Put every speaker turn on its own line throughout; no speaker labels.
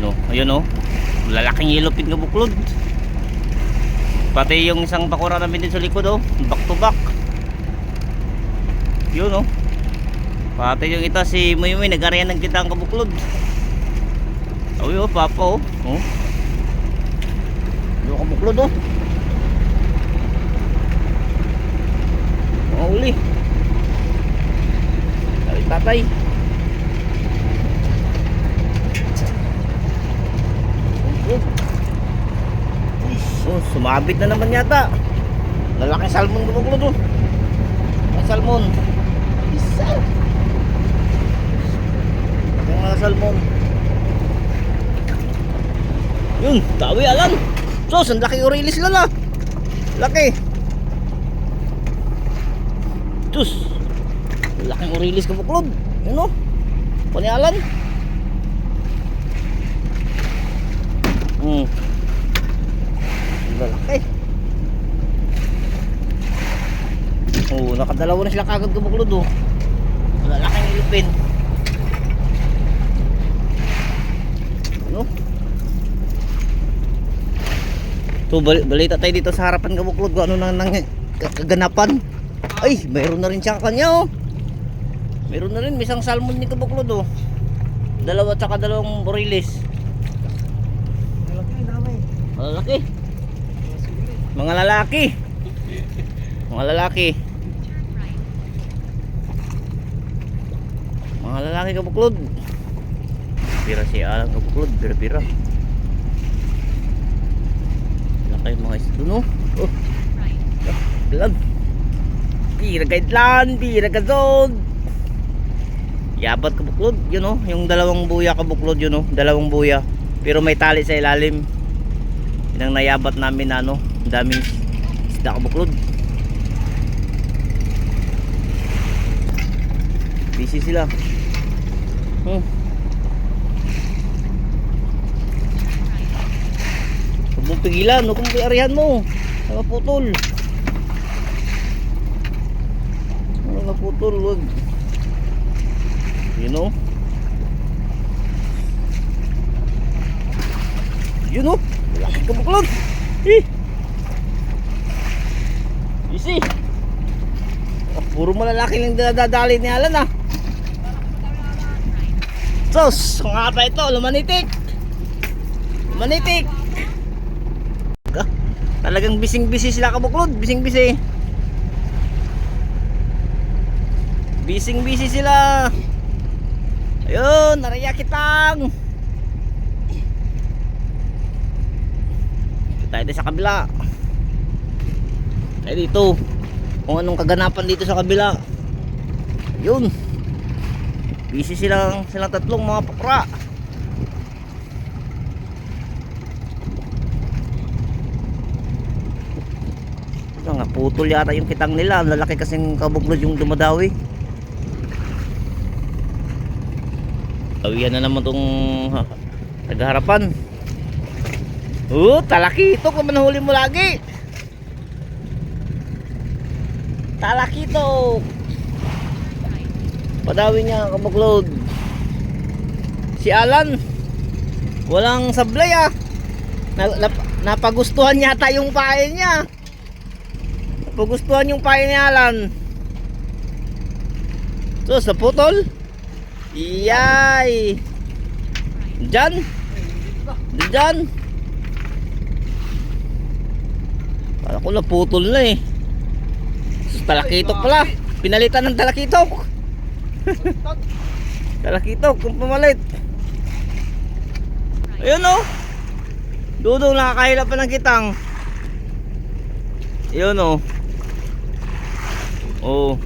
Ayun o. Ayun o. Lalaking ilupin nga buklod. Pati yung isang bakura namin din sa likod o. Back to back. Yun o. Pati yung ita si Muymoy nag-arayan ng kitang kabuklod. Uy o, papa o. Oh. Yung kabuklod o. Mga uli. Sabi tatay. Oh, sumabit na naman yata. Lalaki salmon gumugulo doon. Ang salmon. Isa. Laki mga salmon. Yun, tawi alam. Sos, ang laki orilis lala. Laki. Sus. Laking orilis kabuklod. Yun o. Panyalan. Hmm. Lalaki. Oo, nakadalawa na sila kagad kumuklod oh. Lalaking ilipin. Ano? So, bal balita tayo dito sa harapan kabuklod kung ano nang, nang kaganapan. Ay, mayroon na rin siya kanya oh. Mayroon na rin, may isang salmon ni kabuklod oh. Dalawa at saka dalawang borilis.
Malaki, dami.
Malalaki. Mga lalaki. Mga lalaki. Mga lalaki kabuklod. Pira si Alang kabuklod. Pira pira. Laki mga isdo no. Oh. Lang. Pira kaitlan. Pira kazod. Yabat kabuklod. Yun oh. Yung dalawang buya kabuklod yun oh. Dalawang buya. Pero may tali sa ilalim. Yun ang nayabat namin na ano, daming isda kabuklod. Busy sila. Hmm. Huwag mong pigilan, huwag mong arihan mo. Mga putol. Mga putol, huwag. You know? Yun o. Laki kabuklod. Eh. Easy. Ah, puro malalaki lang dadali ni Alan ah. Sos, kung nga pa ito, lumanitik. Lumanitik. Talagang bising-bisi sila kabuklod. Bising-bisi. Bising-bisi sila. Ayun, naraya kitang. tayo dito sa kabila tayo dito. Kung anong kaganapan dito sa kabila. Yun. Busy silang silang tatlong mga pakra. Ito nga putol yata yung kitang nila. Lalaki kasing kabuklod yung dumadawi. Tawian na naman tong ha, naghaharapan. Oh, talakito kung manahuli mo lagi. Talakito. Padawi niya kabuklod. Si Alan. Walang sablay ah. Na, nap, napagustuhan yata yung pain niya. Napagustuhan yung pain ni Alan. So, sa putol. Iyay. Diyan. Diyan. Kala ko naputol na eh. Talakitok pala. Pinalitan ng talakitok. talakitok, kung pumalit. Ayun oh. Dudong nakakahila pa ng kitang. Ayun oh. Oh.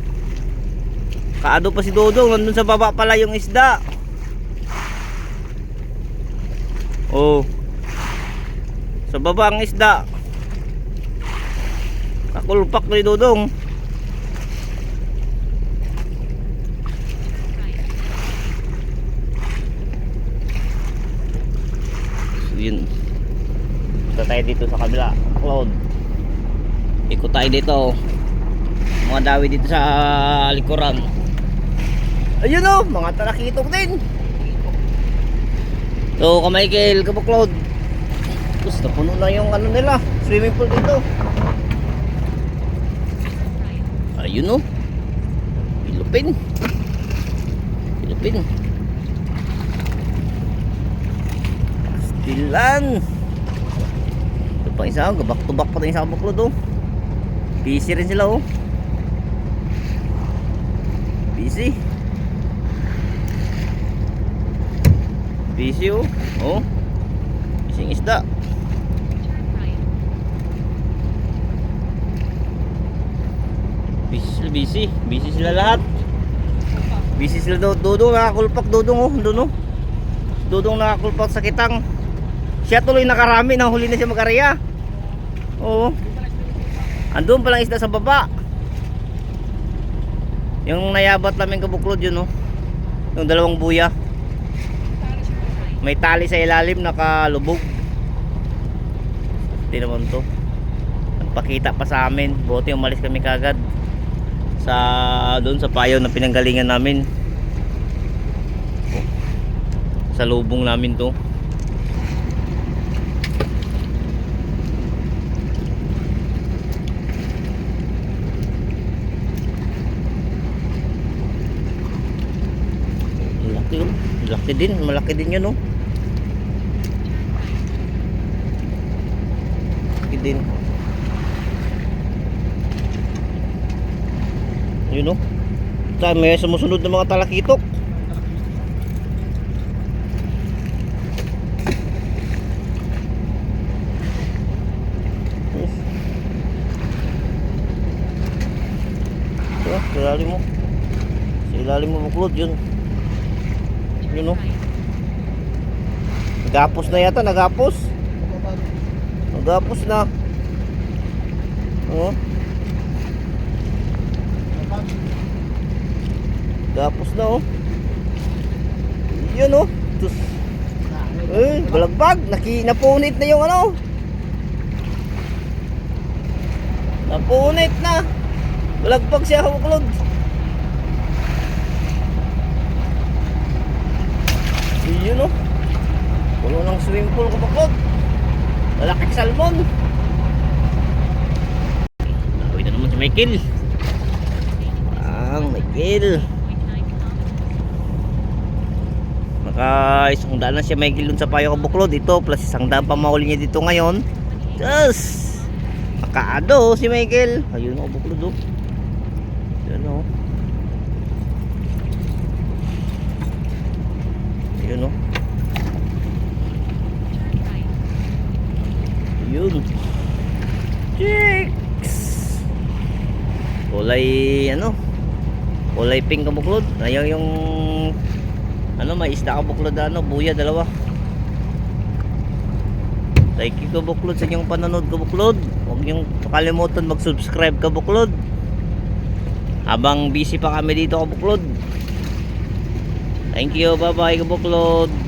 Kaado pa si Dodong, nandun sa baba pala yung isda. Oh. Sa baba ang isda. Kakulpak ni Dodong. Yun. Ito tayo dito sa kabila. Cloud. Ikot tayo dito. Mga dawi dito sa likuran. Ayun o, mga talakitok din. So, Kamichael, kabuklod. Tapos napuno na yung ano nila, swimming pool dito. Ayun oh. Pilupin. Pilupin. Stilan. Ito pa isa, gabak to back pa rin sa kabuklod oh. Busy rin sila oh. Busy. Busy oh. Oh. Busy isda. Busy busy. Busy sila lahat. Busy sila do Dudong nakakulpak. Dudong oh. Doon oh. Dudong nakakulpak sa kitang. Siya tuloy nakarami. Nahuli na siya mag-area. Oo. Andun palang isda sa baba. Yung nayabat namin kabuklod yun oh. Yung dalawang buya. May tali sa ilalim nakalubog. Hindi naman to. Nagpakita pa sa amin. Buti umalis kami kagad. Sa doon sa payo na pinanggalingan namin. Sa lubong namin to. Laki yun. Laki din. Malaki din yun oh. Laki din. Yun oh. Saan may sumusunod ng mga talakitok. Oh. Sa ilalim mo. Sa ilalim mo buklod yun. Yun oh. Nagapos na yata, nagapos. Nagapos na. Oh. Gapos na oh. Yun oh. Tus. Eh, balagbag. Naki, napunit na yung ano. Napunit na. Balagbag siya kabuklod. Yun oh. Puno ng swimming pool kabuklod. Lalaki salmon. Uwi na naman si Michael. Ang Michael. Naka isang daan na siya Michael dun sa payo kabuklod. Ito plus isang daan pa mahuli niya dito ngayon. Yes! Makaado si Michael. Ayun oh buklod oh. Yan oh. Yun oh. Yun. Chicks! Kulay ano? Kulay pink kabuklod. Ayaw yung ano may isda kabuklod ano, buya dalawa. Thank you kabuklod sa inyong panonood kabuklod. Huwag niyong kalimutan mag-subscribe kabuklod. Habang busy pa kami dito kabuklod. Thank you, bye bye kabuklod.